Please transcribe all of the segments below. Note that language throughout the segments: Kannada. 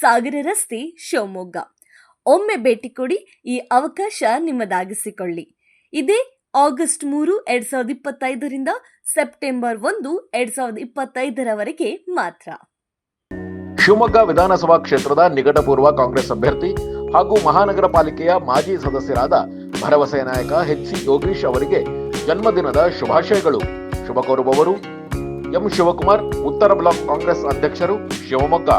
ಸಾಗರ ರಸ್ತೆ ಶಿವಮೊಗ್ಗ. ಒಮ್ಮೆ ಭೇಟಿ ಕೊಡಿ ಈ ಅವಕಾಶ ನಿಮ್ಮದಾಗಿಸಿಕೊಳ್ಳಿ. ಇದೇ ಆಗಸ್ಟ್ ಮೂರು, ಎರಡ್ ಸಾವಿರದ ಇಪ್ಪತ್ತೈದರಿಂದ ಸೆಪ್ಟೆಂಬರ್ ಒಂದು, ಎರಡ್ ಸಾವಿರದ ಇಪ್ಪತ್ತೈದರವರೆಗೆ ಮಾತ್ರ. ಶಿವಮೊಗ್ಗ ವಿಧಾನಸಭಾ ಕ್ಷೇತ್ರದ ನಿಕಟಪೂರ್ವ ಕಾಂಗ್ರೆಸ್ ಅಭ್ಯರ್ಥಿ ಹಾಗೂ ಮಹಾನಗರ ಪಾಲಿಕೆಯ ಮಾಜಿ ಸದಸ್ಯರಾದ ಭರವಸೆ ನಾಯಕ ಎಚ್ ಸಿ ಯೋಗೀಶ್ ಅವರಿಗೆ ಜನ್ಮದಿನದ ಶುಭಾಶಯಗಳು. ಶುಭ ಕೋರುವವರು ಎಂ ಶಿವಕುಮಾರ್, ಉತ್ತರ ಬ್ಲಾಕ್ ಕಾಂಗ್ರೆಸ್ ಅಧ್ಯಕ್ಷರು ಶಿವಮೊಗ್ಗ.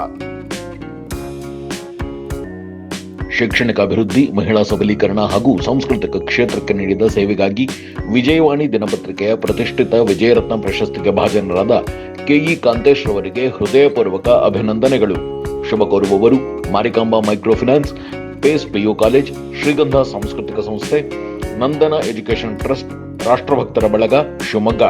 ಶೈಕ್ಷಣಿಕ ಅಭಿವೃದ್ಧಿ, ಮಹಿಳಾ ಸಬಲೀಕರಣ ಹಾಗೂ ಸಾಂಸ್ಕೃತಿಕ ಕ್ಷೇತ್ರಕ್ಕೆ ನೀಡಿದ ಸೇವೆಗಾಗಿ ವಿಜಯವಾಣಿ ದಿನಪತ್ರಿಕೆಯ ಪ್ರತಿಷ್ಠಿತ ವಿಜಯರತ್ನ ಪ್ರಶಸ್ತಿಗೆ ಭಾಜನರಾದ ಕೆಇ ಕಾಂತೇಶ್ ಅವರಿಗೆ ಹೃದಯಪೂರ್ವಕ ಅಭಿನಂದನೆಗಳು. ಶುಭ ಕೋರುವವರು Marikamba micro finance pace PU college, Shrigandha ಸಾಂಸ್ಕೃತಿಕ ಸಂಸ್ಥೆ, ನಂದನ ಎಜುಕೇಷನ್ ಟ್ರಸ್ಟ್, ರಾಷ್ಟ್ರಭಕ್ತರ ಬಳಗ, ಶಿವಮೊಗ್ಗ.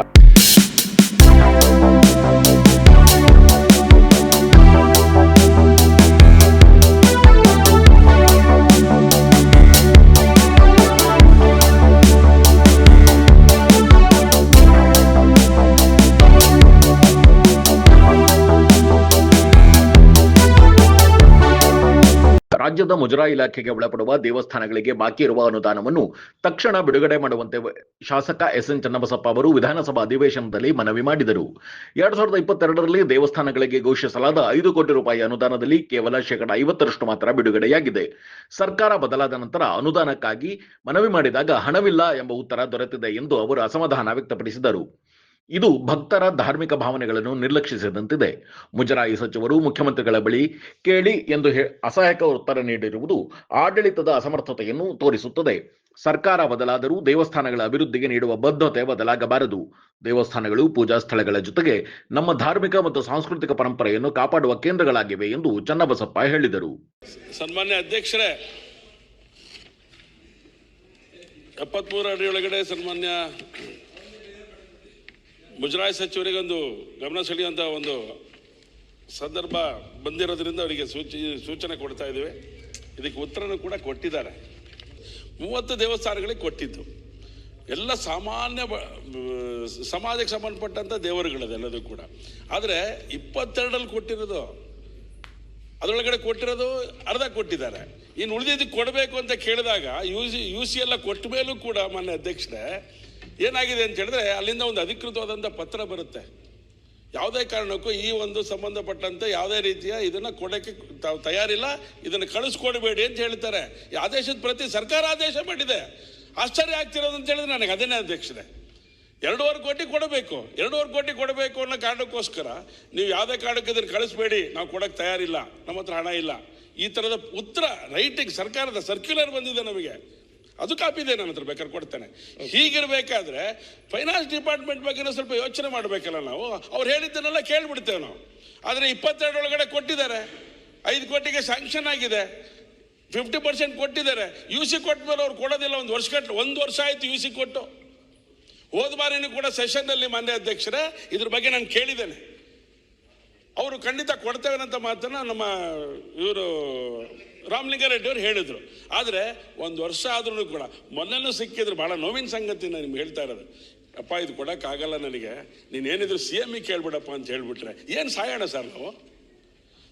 ರಾಜ್ಯದ ಮುಜರಾಯಿ ಇಲಾಖೆಗೆ ಒಳಪಡುವ ದೇವಸ್ಥಾನಗಳಿಗೆ ಬಾಕಿ ಇರುವ ಅನುದಾನವನ್ನು ತಕ್ಷಣ ಬಿಡುಗಡೆ ಮಾಡುವಂತೆ ಶಾಸಕ ಎಸ್ ಎನ್ ಚನ್ನಬಸಪ್ಪ ಅವರು ವಿಧಾನಸಭಾ ಅಧಿವೇಶನದಲ್ಲಿ ಮನವಿ ಮಾಡಿದರು. ಎರಡ್ ಸಾವಿರದ ಇಪ್ಪತ್ತೆರಡರಲ್ಲಿ ದೇವಸ್ಥಾನಗಳಿಗೆ ಘೋಷಿಸಲಾದ ಐದು ಕೋಟಿ ರೂಪಾಯಿ ಅನುದಾನದಲ್ಲಿ ಕೇವಲ ಶೇಕಡ ಐವತ್ತರಷ್ಟು ಮಾತ್ರ ಬಿಡುಗಡೆಯಾಗಿದೆ. ಸರ್ಕಾರ ಬದಲಾದ ನಂತರ ಅನುದಾನಕ್ಕಾಗಿ ಮನವಿ ಮಾಡಿದಾಗ ಹಣವಿಲ್ಲ ಎಂಬ ಉತ್ತರ ದೊರೆತಿದೆ ಎಂದು ಅವರು ಅಸಮಾಧಾನ ವ್ಯಕ್ತಪಡಿಸಿದರು. ಇದು ಭಕ್ತರ ಧಾರ್ಮಿಕ ಭಾವನೆಗಳನ್ನು ನಿರ್ಲಕ್ಷಿಸಿದಂತಿದೆ. ಮುಜರಾಯಿ ಸಚಿವರು ಮುಖ್ಯಮಂತ್ರಿಗಳ ಬಳಿ ಕೇಳಿ ಎಂದು ಅಸಹಾಯಕ ಉತ್ತರ ನೀಡಿರುವುದು ಆಡಳಿತದ ಅಸಮರ್ಥತೆಯನ್ನು ತೋರಿಸುತ್ತದೆ. ಸರ್ಕಾರ ಬದಲಾದರೂ ದೇವಸ್ಥಾನಗಳ ಅಭಿವೃದ್ಧಿಗೆ ನೀಡುವ ಬದ್ಧತೆ ಬದಲಾಗಬಾರದು. ದೇವಸ್ಥಾನಗಳು, ಪೂಜಾ ಸ್ಥಳಗಳ ಜೊತೆಗೆ ನಮ್ಮ ಧಾರ್ಮಿಕ ಮತ್ತು ಸಾಂಸ್ಕೃತಿಕ ಪರಂಪರೆಯನ್ನು ಕಾಪಾಡುವ ಕೇಂದ್ರಗಳಾಗಿವೆ ಎಂದು ಚನ್ನಬಸಪ್ಪ ಹೇಳಿದರು. ಸನ್ಮಾನ್ಯ ಅಧ್ಯಕ್ಷರೇ ಎಪ್ಪತ್ಮೂರು ಅಡಿಯೊಳಗಡೆ ಸನ್ಮಾನ್ಯ ಮುಜರಾಯಿ ಸಚಿವರಿಗೊಂದು ಗಮನ ಸೆಳೆಯುವಂಥ ಒಂದು ಸಂದರ್ಭ ಬಂದಿರೋದ್ರಿಂದ ಅವರಿಗೆ ಸೂಚಿ, ಸೂಚನೆ ಕೊಡ್ತಾ ಇದ್ದೀವಿ. ಇದಕ್ಕೆ ಉತ್ತರನೂ ಕೂಡ ಕೊಟ್ಟಿದ್ದಾರೆ. ಮೂವತ್ತು ದೇವಸ್ಥಾನಗಳಿಗೆ ಕೊಟ್ಟಿದ್ದು. ಎಲ್ಲ ಸಾಮಾನ್ಯ ಸಮಾಜಕ್ಕೆ ಸಂಬಂಧಪಟ್ಟಂಥ ದೇವರುಗಳದೆಲ್ಲದೂ ಕೂಡ. ಆದರೆ ಇಪ್ಪತ್ತೆರಡರಲ್ಲಿ ಕೊಟ್ಟಿರೋದು ಅದರೊಳಗಡೆ ಕೊಟ್ಟಿರೋದು ಅರ್ಧ ಕೊಟ್ಟಿದ್ದಾರೆ. ಇನ್ನು ಉಳಿದಿದ್ದಕ್ಕೆ ಕೊಡಬೇಕು ಅಂತ ಕೇಳಿದಾಗ ಯು ಸಿ ಯು ಸಿ ಎಲ್ಲ ಕೊಟ್ಟ ಮೇಲೂ ಕೂಡ ಮಾನ್ಯ ಅಧ್ಯಕ್ಷರೇ, ಏನಾಗಿದೆ ಅಂತ ಹೇಳಿದ್ರೆ ಅಲ್ಲಿಂದ ಒಂದು ಅಧಿಕೃತವಾದಂಥ ಪತ್ರ ಬರುತ್ತೆ. ಯಾವುದೇ ಕಾರಣಕ್ಕೂ ಈ ಒಂದು ಸಂಬಂಧಪಟ್ಟಂತೆ ಯಾವುದೇ ರೀತಿಯ ಇದನ್ನು ಕೊಡೋಕ್ಕೆ ತಾವು ತಯಾರಿಲ್ಲ, ಇದನ್ನು ಕಳಿಸ್ಕೊಡ್ಬೇಡಿ ಅಂತ ಹೇಳ್ತಾರೆ. ಈ ಆದೇಶದ ಪ್ರತಿ ಸರ್ಕಾರ ಆದೇಶ ಮಾಡಿದೆ. ಆಶ್ಚರ್ಯ ಆಗ್ತಿರೋದು ಅಂತ ಹೇಳಿದ್ರೆ ನನಗೆ ಅದನ್ನೇ ಅಧ್ಯಕ್ಷರೇ. ಎರಡೂವರೆ ಕೋಟಿ ಕೊಡಬೇಕು. ಎರಡೂವರೆ ಕೋಟಿ ಕೊಡಬೇಕು ಅನ್ನೋ ಕಾರಣಕ್ಕೋಸ್ಕರ ನೀವು ಯಾವುದೇ ಕಾರಣಕ್ಕೆ ಇದನ್ನು ಕಳಿಸ್ಬೇಡಿ. ನಾವು ಕೊಡೋಕ್ಕೆ ತಯಾರಿಲ್ಲ. ನಮ್ಮ ಹತ್ರ ಹಣ ಇಲ್ಲ. ಈ ಥರದ ಉತ್ತರ ರೈಟಿಂಗ್ ಸರ್ಕಾರದ ಸರ್ಕ್ಯುಲರ್ ಬಂದಿದೆ ನಮಗೆ. ಅದು ಕಾಪಿ ಇದೆ ನನ್ನ ಹತ್ರ ಬೇಕಾದ್ರೆ ಕೊಡ್ತೇನೆ. ಹೀಗಿರಬೇಕಾದ್ರೆ ಫೈನಾನ್ಸ್ ಡಿಪಾರ್ಟ್ಮೆಂಟ್ ಬಗ್ಗೆ ಸ್ವಲ್ಪ ಯೋಚನೆ ಮಾಡಬೇಕಲ್ಲ ನಾವು? ಅವ್ರು ಹೇಳಿದ್ದನ್ನೆಲ್ಲ ಕೇಳಿಬಿಡ್ತೇವೆ ನಾವು. ಆದರೆ ಇಪ್ಪತ್ತೆರಡು ಒಳಗಡೆ ಕೊಟ್ಟಿದ್ದಾರೆ. ಐದು ಕೋಟಿಗೆ ಸ್ಯಾಂಕ್ಷನ್ ಆಗಿದೆ. ಫಿಫ್ಟಿ ಪರ್ಸೆಂಟ್ ಕೊಟ್ಟಿದ್ದಾರೆ. ಯು ಸಿ ಕೊಟ್ಟ ಮೇಲೆ ಅವ್ರು ಕೊಡೋದಿಲ್ಲ. ಒಂದು ವರ್ಷ ಕಟ್ಟು ಒಂದು ವರ್ಷ ಆಯಿತು ಯು ಸಿ ಕೊಟ್ಟು. ಹೋದ ಬಾರಿನೂ ಕೂಡ ಸೆಷನ್ನಲ್ಲಿ ಮಾನ್ಯ ಅಧ್ಯಕ್ಷರೇ, ಇದ್ರ ಬಗ್ಗೆ ನಾನು ಕೇಳಿದ್ದೇನೆ. ಅವರು ಖಂಡಿತ ಕೊಡ್ತೇವೆ ಅಂತ ಮಾತನ್ನ ನಮ್ಮ ಇವರು ರಾಮಲಿಂಗಾರೆಡ್ಡಿ ಅವರು ಹೇಳಿದರು. ಆದರೆ ಒಂದು ವರ್ಷ ಆದ್ರೂ ಕೂಡ, ಮೊನ್ನೆನೂ ಸಿಕ್ಕಿದ್ರು ಭಾಳ ನೋವಿನ ಸಂಗತಿ ನಾನು ನಿಮ್ಗೆ ಹೇಳ್ತಾ ಇರೋದು. ಅಪ್ಪ, ಇದು ಕೊಡೋಕ್ಕಾಗಲ್ಲ ನನಗೆ. ನೀನೇನಿದ್ರು ಸಿ ಎಂ ಕೇಳ್ಬಿಡಪ್ಪ ಅಂತ ಹೇಳ್ಬಿಟ್ರೆ, ಏನು ಸಾಯೋಣ ಸರ್ ನಾವು?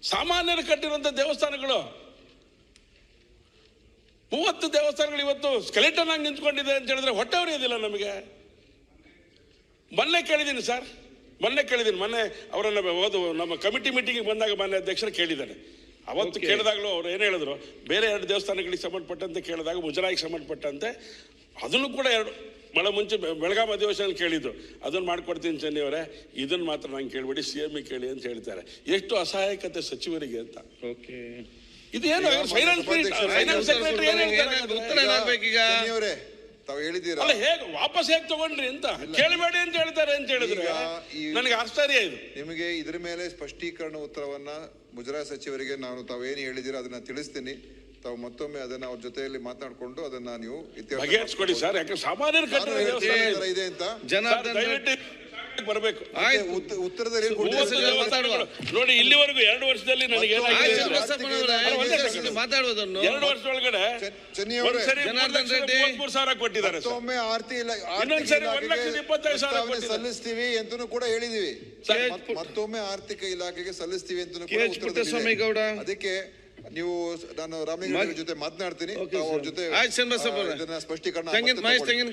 ಸಾಮಾನ್ಯರು ಕಟ್ಟಿರುವಂಥ ದೇವಸ್ಥಾನಗಳು. ಮೂವತ್ತು ದೇವಸ್ಥಾನಗಳು ಇವತ್ತು ಸ್ಕೆಲೆಟನ್ ಆಗಿ ನಿಂತ್ಕೊಂಡಿದೆ ಅಂತ ಹೇಳಿದ್ರೆ ಹೊಟ್ಟೆ ಉರಿಯೋದಿಲ್ಲ ನಮಗೆ. ಮೊನ್ನೆ ಕೇಳಿದ್ದೀನಿ ಸರ್. ಮೊನ್ನೆ ಕೇಳಿದ್ದೀನಿ. ಮೊನ್ನೆ ಅವರನ್ನ ಓದು ನಮ್ಮ ಕಮಿಟಿ ಮೀಟಿಂಗಿಗೆ ಬಂದಾಗ ಮಾನ್ಯ ಅಧ್ಯಕ್ಷರು ಕೇಳಿದ್ದಾನೆ ಅವತ್ತು ಕೇಳಿದಾಗಲೂ ಅವ್ರು ಏನು ಹೇಳಿದ್ರು? ಬೇರೆ ಎರಡು ದೇವಸ್ಥಾನಗಳಿಗೆ ಸಂಬಂಧಪಟ್ಟಂತೆ ಕೇಳಿದಾಗ ಮುಜರಾಯಿಗೆ ಸಂಬಂಧಪಟ್ಟಂತೆ ಅದನ್ನು ಕೂಡ ಎರಡು ಮಳೆ ಮುಂಚೆ ಬೆಳಗಾಂ ಅಧಿವೇಶನ ಕೇಳಿದ್ದು ಅದನ್ನು ಮಾಡ್ಕೊಡ್ತೀನಿ ಚೆನ್ನಿ ಅವರೇ. ಇದನ್ನು ಮಾತ್ರ ನಂಗೆ ಕೇಳಬೇಡಿ ಸಿ ಎಂ ಕೇಳಿ ಅಂತ ಹೇಳ್ತಾರೆ. ಎಷ್ಟು ಅಸಹಾಯಕತೆ ಸಚಿವರಿಗೆ ಅಂತ. ಓಕೆ ಇದು ಏನು ಫೈನಾನ್ಸ್ ಫೈನಾನ್ಸ್ ಸೆಕ್ರೆಟರಿ ತಾವು ಹೇಳಿದ್ದೀರಾ? ಅಲ್ಲ ಹೇಗೆ ವಾಪಸ್ ಹೇಗೆ ತಗೊಂಡ್ರಿ ಅಂತ? ಕೇಳಬೇಡಿ ಅಂತ ಹೇಳ್ತಾರೆ ಅಂತ ಹೇಳಿದ್ರೆ ನನಗೆ ಆಶ್ಚರ್ಯ ಇದು. ನಿಮಗೆ ಇದ್ರ ಮೇಲೆ ಸ್ಪಷ್ಟೀಕರಣ ಉತ್ತರವನ್ನ ಮುಜರಾಯಿ ಸಚಿವರಿಗೆ ನಾನು ತಾವೇನು ಹೇಳಿದ್ದೀರಾ ಅದನ್ನ ತಿಳಿಸ್ತೀನಿ. ತಾವು ಮತ್ತೊಮ್ಮೆ ಅದನ್ನ ಅವ್ರ ಜೊತೆಯಲ್ಲಿ ಮಾತಾಡ್ಕೊಂಡು ಅದನ್ನ ನೀವು ಇತ್ಯರ್ಥ ಬಗೆಹರಿಸ್ಕೊಡಿ ಸರ್ ಯಾಕಂದ್ರೆ ಸಾಮಾನ್ಯ ಥರ ಇದು. ಅಂತ? ಬರಬೇಕು. ಉತ್ತರದಲ್ಲಿ ಏನ್ ಕೊಟ್ಟಿದ್ದೀರಾ? ದೇವಸ್ಥಾನಗಳು. ನೋಡಿ ಇಲ್ಲಿವರೆಗೂ ಎರಡು ವರ್ಷದಲ್ಲಿ ನನಗೆ ಮಾತಾಡುವುದನ್ನು ಎರಡು ವರ್ಷ ಒಳಗಡೆ ಜನಾರ್ದನ್ ರೆಡ್ಡಿ. ಸಾವಿರ ಕೊಟ್ಟಿದ್ದಾರೆ ಸರ್. ಮತ್ತೊಮ್ಮೆ ಆರ್ತಿ ಇಲ್ಲ ಆರ್ಥಿಕ ಇನ್ನೊಂದ್ಸರಿ ಒಂದ್ ಲಕ್ಷದ ಇಪ್ಪತ್ತೈದು ಸಾವಿರ ಪ್ರಸ್ತಾವನೆ ಕೊಟ್ಟಿದ್ದಾರೆ. ಸಲ್ಲಿಸ್ತೀವಿ ಅಂತನೂ ಕೂಡ ಹೇಳಿದೀವಿ ಸರ್, ಮತ್- ಮತ್ತೊಮ್ಮೆ ಆರ್ಥಿಕ ಇಲಾಖೆಗೆ ಸಲ್ಲಿಸ್ತೀವಿ ಅಂತನೂ ಕೆ. ಕೂಡ ಎಚ್. ಉತ್ತರದಲ್ಲಿದೆ. ಪುಟ್ಟಸ್ವಾಮಿ ಗೌಡ. ಅದಕ್ಕೆ ನೀವು ನಾನು ರಾಮಲಿಂಗ ಜೊತೆ ಮಾತನಾಡ್ತೀನಿ ತಾವು ಅವ್ರ ಜೊತೆ ಆಯ್ತು ಚನ್ನಬಸಪ್ಪ ಆ, ಇದನ್ನ ಸ್ಪಷ್ಟೀಕರಣ ತೆಂಗಿನ ಮಹೇಶ್ ತಗೊಳ್ಳಿ. ತೆಂಗಿನಕಾಯಿ